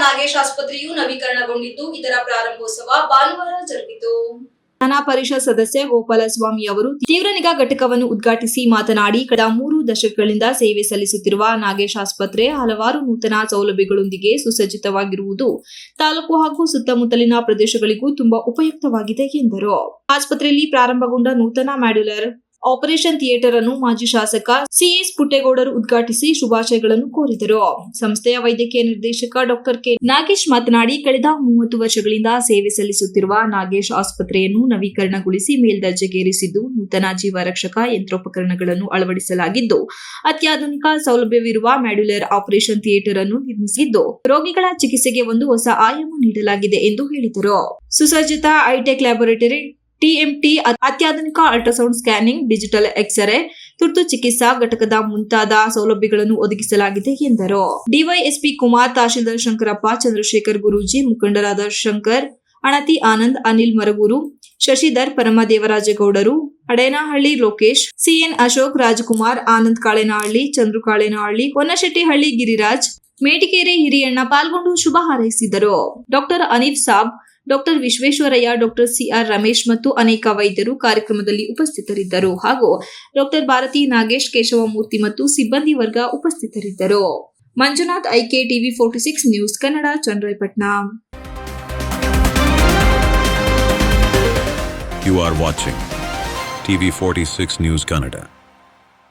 ನಾಗೇಶ್ ಆಸ್ಪತ್ರೆಯು ನವೀಕರಣಗೊಂಡಿದ್ದು, ಇದರ ಪ್ರಾರಂಭೋತ್ಸವ ಭಾನುವಾರ ಜರುಗಿತು. ವಿಧಾನ ಪರಿಷತ್ ಸದಸ್ಯ ಗೋಪಾಲಸ್ವಾಮಿ ಅವರು ತೀವ್ರ ನಿಗಾ ಘಟಕವನ್ನು ಉದ್ಘಾಟಿಸಿ ಮಾತನಾಡಿ, ಕಳೆದ ಮೂರು ದಶಕಗಳಿಂದ ಸೇವೆ ಸಲ್ಲಿಸುತ್ತಿರುವ ನಾಗೇಶ್ ಆಸ್ಪತ್ರೆ ಹಲವಾರು ನೂತನ ಸೌಲಭ್ಯಗಳೊಂದಿಗೆ ಸುಸಜ್ಜಿತವಾಗಿರುವುದು ತಾಲೂಕು ಹಾಗೂ ಸುತ್ತಮುತ್ತಲಿನ ಪ್ರದೇಶಗಳಿಗೂ ತುಂಬಾ ಉಪಯುಕ್ತವಾಗಿದೆ ಎಂದರು. ಆಸ್ಪತ್ರೆಯಲ್ಲಿ ಪ್ರಾರಂಭಗೊಂಡ ನೂತನ ಮಾಡ್ಯುಲರ್ ಆಪರೇಷನ್ ಥಿಯೇಟರ್ ಅನ್ನು ಮಾಜಿ ಶಾಸಕ ಸಿಎಸ್ ಪುಟ್ಟೇಗೌಡರು ಉದ್ಘಾಟಿಸಿ ಶುಭಾಶಯಗಳನ್ನು ಕೋರಿದರು. ಸಂಸ್ಥೆಯ ವೈದ್ಯಕೀಯ ನಿರ್ದೇಶಕ ಡಾಕ್ಟರ್ ಕೆ. ನಾಗೇಶ್ ಮಾತನಾಡಿ, ಕಳೆದ ಮೂವತ್ತು ವರ್ಷಗಳಿಂದ ಸೇವೆ ಸಲ್ಲಿಸುತ್ತಿರುವ ನಾಗೇಶ್ ಆಸ್ಪತ್ರೆಯನ್ನು ನವೀಕರಣಗೊಳಿಸಿ ಮೇಲ್ದರ್ಜೆಗೇರಿಸಿದ್ದು, ನೂತನ ಜೀವ ರಕ್ಷಕ ಯಂತ್ರೋಪಕರಣಗಳನ್ನು ಅಳವಡಿಸಲಾಗಿದ್ದು, ಅತ್ಯಾಧುನಿಕ ಸೌಲಭ್ಯವಿರುವ ಮ್ಯಾಡ್ಯುಲರ್ ಆಪರೇಷನ್ ಥಿಯೇಟರ್ ಅನ್ನು ನಿರ್ಮಿಸಿದ್ದು, ರೋಗಿಗಳ ಚಿಕಿತ್ಸೆಗೆ ಒಂದು ಹೊಸ ಆಯಾಮ ನೀಡಲಾಗಿದೆ ಎಂದು ಹೇಳಿದರು. ಸುಸಜ್ಜಿತ ಐಟೆಕ್ ಲ್ಯಾಬೊರೇಟರಿ ಟಿಎಂಟಿ ಅತ್ಯಾಧುನಿಕ ultrasound scanning digital x ray ತುರ್ತು ಚಿಕಿತ್ಸಾ ಘಟಕದ ಮುಂತಾದ ಸೌಲಭ್ಯಗಳನ್ನು ಒದಗಿಸಲಾಗಿದೆ ಎಂದರು. ಡಿವೈಎಸ್ಪಿ ಕುಮಾರ್ ತಹಶೀಲ್ದಾರ್ ಶಂಕರಪ್ಪ, ಚಂದ್ರಶೇಖರ್ ಗುರೂಜಿ, ಮುಖಂಡರಾದ ಶಂಕರ್, ಅಣತಿ ಆನಂದ್, ಅನಿಲ್ ಮರಗೂರು, ಶಶಿಧರ್ ಪರಮದೇವರಾಜೇಗೌಡರು, ಅಡೇನಹಳ್ಳಿ ಲೋಕೇಶ್ ಸಿಎನ್ ಅಶೋಕ್ ರಾಜಕುಮಾರ್, ಆನಂದ್ ಕಾಳೆನಹಳ್ಳಿ, ಚಂದ್ರು ಕಾಳೆನಹಳ್ಳಿ, ಹೊನ್ನಶೆಟ್ಟಿಹಳ್ಳಿ ಗಿರಿರಾಜ್, ಮೇಟಿಕೇರಿ ಹಿರಿಯಣ್ಣ ಪಾಲ್ಗೊಂಡು ಶುಭ ಹಾರೈಸಿದರು. Doctor Anif Sab doctor Vishweshwaraiah, doctor CR Ramesh ಮತ್ತು ಅನೇಕ ವೈದ್ಯರು ಕಾರ್ಯಕ್ರಮದಲ್ಲಿ ಉಪಸ್ಥಿತರಿದ್ದರು. ಹಾಗೂ ಡಾಕ್ಟರ್ ಭಾರತಿ ನಾಗೇಶ್, ಕೇಶವಮೂರ್ತಿ ಮತ್ತು ಸಿಬ್ಬಂದಿ ವರ್ಗ ಉಪಸ್ಥಿತರಿದ್ದರು. Manjunath IK TV forty six news Kannada Channarayapatna You are watching TV46 News Kannada.